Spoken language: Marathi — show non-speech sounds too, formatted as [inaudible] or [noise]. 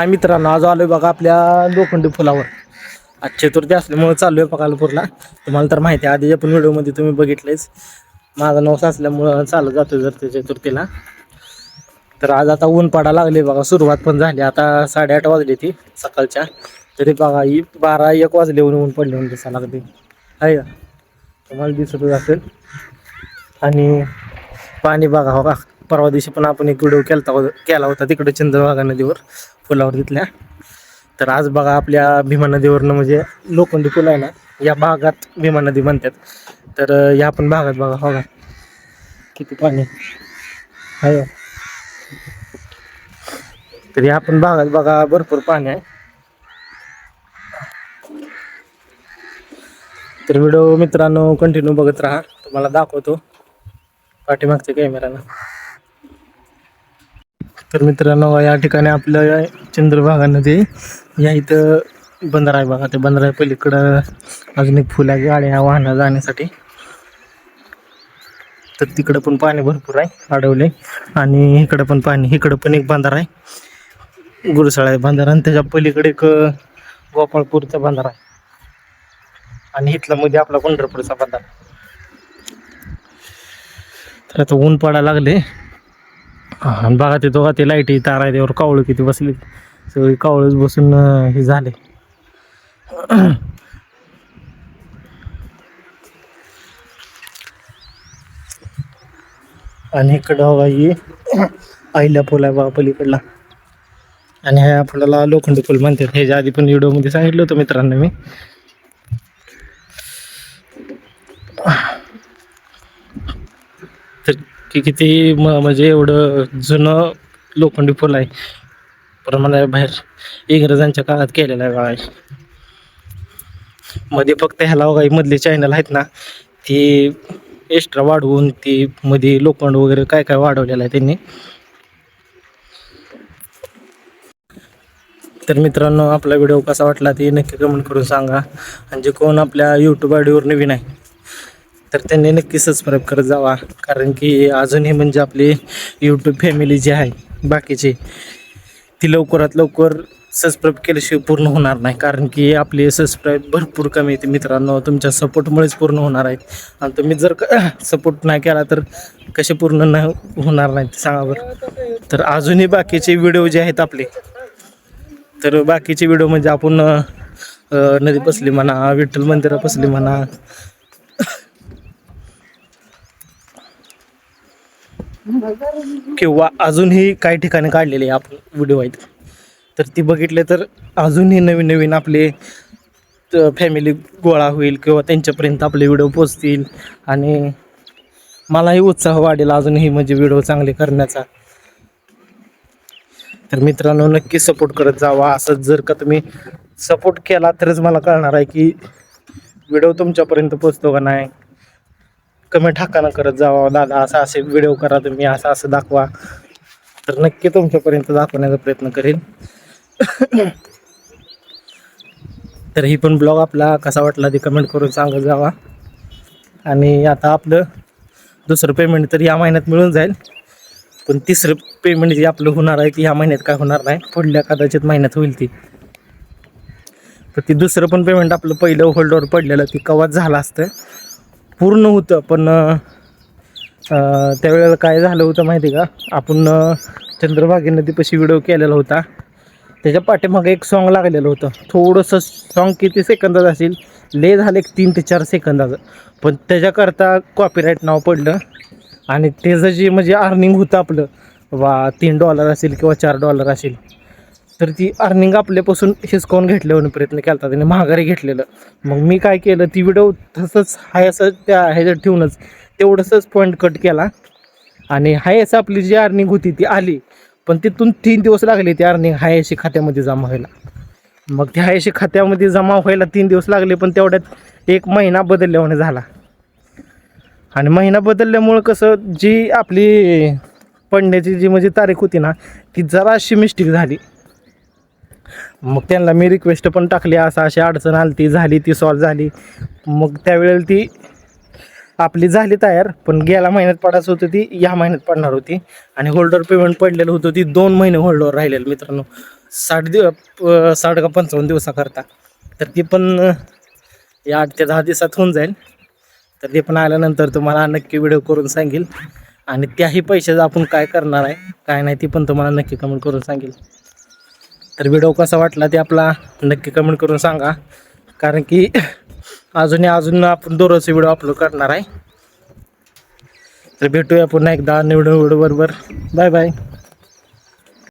हा मित्रांनो आज आलोय बघा आपल्या लोखंडी फुलावर. आज चतुर्थी असल्यामुळे चालू आहे पकालपूरला तुम्हाला तर माहिती आहे आधीच्या पण व्हिडिओमध्ये तुम्ही बघितलेच. माझा नवस असल्यामुळं चालत जातो जर ते चतुर्थीला तर आज आता ऊन पडा लागले बघा सुरुवात पण झाली. आता साडेआठ वाजली ती सकाळच्या. तरी बघा ही बारा एक वाजले ऊन ऊन पडले म्हणून दिसायला लागते आहे का? तुम्हाला दिसतच असेल. आणि पाणी बघा हो का? परवा दिवशी पण आपण एक व्हिडिओ होता केला होता तिकडे चंद्रभागा नदीवर पुलावर तिथल्या. तर आज बघा आपल्या भीमा नदीवरनं म्हणजे लोखंडी पूल आहे ना या भागात भीमा नदी म्हणतात. तर या पण भागात बघा हो बघा किती पाणी आहे. तर या पण भागात बघा भरपूर पाणी आहे. तर व्हिडिओ मित्रांनो कंटिन्यू बघत राहा. तुम्हाला दाखवतो. पाठीमागच्या कॅमेरानं तर मित्रांनो या ठिकाणी आपलं चंद्रभागा नदी या इथं बंदर आहे बघा. ते बंदर आहे पलीकडं अजून एक फुला गाड्या वाहनं जाण्यासाठी. तर तिकडं पण पाणी भरपूर आहे अडवले आणि इकडं पण पाणी इकडं पण एक बंदर आहे. गुरसाळा आहे बंदर आणि त्याच्या पलीकडे एक गोपाळपूरचा बंदर आहे. आणि इथला मध्ये आपला पंढरपूरचा बंदर तर आता ऊन पडायला लागले आणि बघा ते दोघा ते लाईटी तार आहे त्यावर कावळं किती बसली सगळी कावळच बसून हे झाले. आणि इकडं बघा ही आईला पूल आहे बघा पलीकडला. आणि ह्या आपल्याला लोखंड पूल म्हणतात. ह्याच्या आधी पण व्हिडिओमध्ये सांगितलं होतं मित्रांनो मी तर की किती म म्हणजे एवढं जुनं लोखंडी फुल आहे. प्रमाणा बाहेर इंग्रजांच्या काळात केलेला आहे बघा मध्ये फक्त ह्याला बघा मधले चॅनल आहेत ना ती एक्स्ट्रा वाढवून ती मध्ये लोखंड वगैरे काय काय वाढवलेलं आहे त्यांनी. तर मित्रांनो आपला व्हिडिओ कसा वाटला ते नक्की कमेंट करून सांगा. आणि जे कोण आपल्या यूट्यूब आयडीवर नवीन आहे तर त्यांनी नक्की सबस्क्राईब करत जावा. कारण की अजूनही म्हणजे आपली यूट्यूब फॅमिली जी आहे बाकीची ती लवकरात लवकर सबस्क्राईब केल्याशिवाय पूर्ण होणार नाही. कारण की आपली सबस्क्राईब भरपूर कमी येते मित्रांनो. तुमच्या सपोर्टमुळेच पूर्ण होणार आहेत. आणि तुम्ही जर सपोर्ट [coughs] नाही केला तर कसे पूर्ण नाही होणार नाहीत सांगा बरं तर अजूनही बाकीचे व्हिडिओ जे आहेत आपले तर बाकीचे व्हिडिओ म्हणजे आपण नदी बसली म्हणा विठ्ठल मंदिरा बसली म्हणा किंवा अजूनही काही ठिकाणी काढलेले आपण व्हिडिओ आहेत. तर ती बघितले तर अजूनही नवीन नवीन आपले फॅमिली गोळा होईल किंवा त्यांच्यापर्यंत आपले व्हिडिओ पोचतील आणि मलाही उत्साह वाढेल अजूनही म्हणजे व्हिडिओ चांगले करण्याचा. तर मित्रांनो नक्की सपोर्ट करत जावा. असं जर का तुम्ही सपोर्ट केला तरच मला कळणार आहे की व्हिडिओ तुमच्यापर्यंत पोचतो का नाही. कमेंट हक्कानं करत जावा दादा असं असे व्हिडिओ करा तुम्ही असं असं दाखवा. तर नक्की तुमच्यापर्यंत दाखवण्याचा प्रयत्न करेन. [coughs] तर ही पण ब्लॉग आपला कसा वाटला ते कमेंट करून सांगत जावा. आणि आता आपलं दुसरं पेमेंट तर या महिन्यात मिळून जाईल. पण तिसरं पेमेंट जे आपलं होणार आहे की ह्या महिन्यात काय होणार नाही. पुढल्या कदाचित महिन्यात होईल ती. तर ती दुसरं पण पेमेंट आपलं पहिलं होल्डवर पडलेलं ती कवाच झालं असतं. पूर्ण होतं पण त्यावेळेला काय झालं होतं माहिती आहे का? आपण चंद्रभागी नदीपाशी व्हिडिओ केलेला होता. त्याच्या पाठीमागे एक सॉन्ग लागलेलं होतं. थोडंसं सॉन्ग किती सेकंदाचं असेल ले झालं एक तीन ते चार सेकंदाचं. पण त्याच्याकरता कॉपीराईट नाव पडलं. आणि त्याचं जे म्हणजे अर्निंग होतं आपलं वा तीन डॉलर असेल किंवा चार डॉलर असेल. तर ती अर्निंग आपल्यापासून हिसकावून घेतल्यावर प्रयत्न केला होता त्याने महागारी घेतलेलं. मग मी काय केलं ती व्हिडिओ तसंच हाय असं त्या ह्याच्यात ठेवूनच तेवढंसंच पॉईंट कट केला. आणि हाय असं आपली जी अर्निंग होती ती आली. पण तिथून तीन दिवस लागले ती अर्निंग हाय अशी खात्यामध्ये जमा व्हायला. मग ती हाय अशी खात्यामध्ये जमा व्हायला तीन दिवस लागले पण तेवढ्यात एक महिना बदलल्यामुळे झाला. आणि महिना बदलल्यामुळं कसं जी आपली पडण्याची जी म्हणजे तारीख होती ना ती जराशी मिस्टेक झाली. मग त्यांना मी रिक्वेस्ट पण टाकली असं अशी अडचण आली ती झाली ती सॉल्व झाली. मग त्यावेळेला ती आपली झाली तयार पण गेल्या महिन्यात पडायचं होतं ती या महिन्यात पडणार होती. आणि होल्डर पेमेंट पडलेलं होतं ती दोन महिने होल्डर राहिलेलं मित्रांनो. साठ दिव साठ का पंचावन्न दिवसाकरता. तर ती पण या आठ ते दहा दिवसात होऊन जाईल. तर ते पण आल्यानंतर तुम्हाला नक्की व्हिडिओ करून सांगेल. आणि त्याही पैशाचं आपण काय करणार आहे काय नाही ती पण तुम्हाला नक्की कमेंट करून सांगेल. तर व्हिडिओ कसा वाटला ते आपला नक्की कमेंट करून सांगा. कारण की अजूनही अजून आपण दररोज व्हिडिओ अपलोड करणार आहे. तर भेटूया पुन्हा एकदा निवडून व्हिडिओ बरोबर. Bye bye